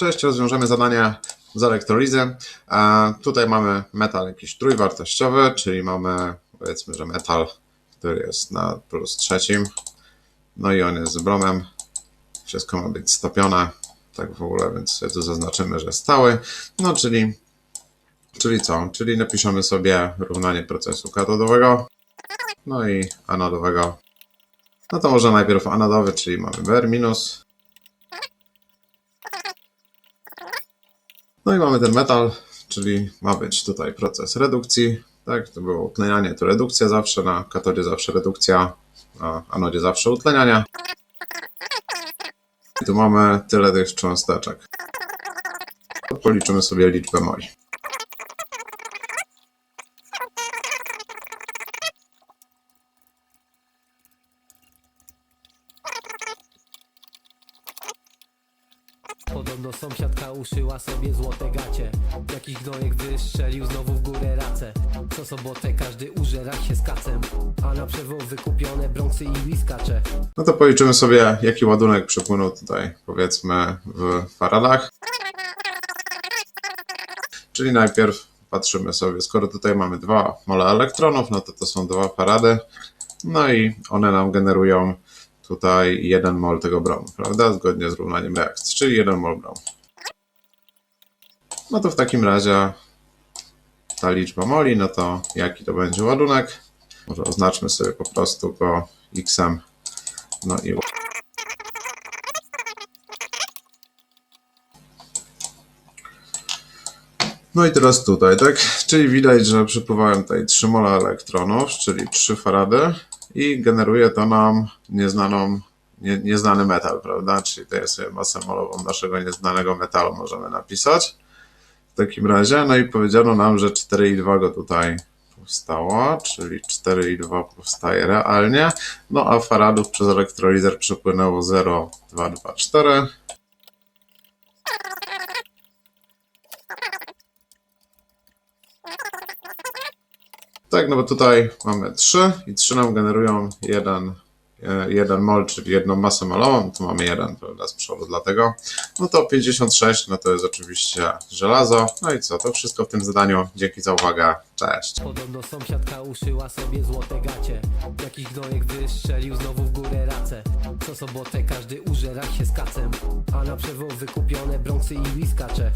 Cześć, rozwiążemy zadanie z elektrolizy. A tutaj mamy metal jakiś trójwartościowy, czyli mamy powiedzmy, że metal, który jest na plus trzecim. No i on jest z bromem. Wszystko ma być stopione, tak w ogóle, więc tu zaznaczymy, że stały. No czyli, czyli co? Czyli napiszemy sobie równanie procesu katodowego, no i anodowego. No to może najpierw anodowy, czyli mamy Br minus. No i mamy ten metal, czyli ma być tutaj proces redukcji. Tak, to było utlenianie, to redukcja zawsze, na katodzie zawsze redukcja, na anodzie zawsze utlenianie. I tu mamy tyle tych cząsteczek. Policzymy sobie liczbę moli. Podobno sąsiadka uszyła sobie złote gacie Jakiś gnojek wystrzelił znowu w górę racę Co sobotę każdy użera się z kacem A na przewoł wykupione brązy i whiskacze No to policzymy sobie, jaki ładunek przepłynął tutaj, powiedzmy, w faradach. Czyli najpierw patrzymy sobie, skoro tutaj mamy dwa mole elektronów, no to to są dwa farady. No i one nam generują tutaj jeden mol tego bromu, prawda? Zgodnie z równaniem reakcji, czyli jeden mol bromu. No to w takim razie ta liczba moli, no to jaki to będzie ładunek? Może oznaczmy sobie po prostu go x-em no i No i teraz tutaj, tak? Czyli widać, że przepływałem tutaj 3 mola elektronów, czyli 3 farady i generuje to nam nieznaną, nie, nieznany metal, prawda? Czyli tutaj sobie masę molową naszego nieznanego metalu możemy napisać. W takim razie, no i powiedziano nam, że 4,2 go tutaj powstało, czyli 4,2 powstaje realnie, no a faradów przez elektrolizer przepłynęło 0,224. Tak, no bo tutaj mamy 3 i 3 nam generują jeden, e, jeden mol, czyli jedną masę molową, tu mamy jeden prawda, z przodu, dlatego. No to 56, no to jest oczywiście żelazo. No i co, to wszystko w tym zadaniu. Dzięki za uwagę, cześć. Podobno sąsiadka uszyła sobie złote gacie. Jakiś gnojek wystrzelił znowu w górę racę. Co sobotę każdy użera się z kacem. A na przewoł wykupione brązy i whiskacze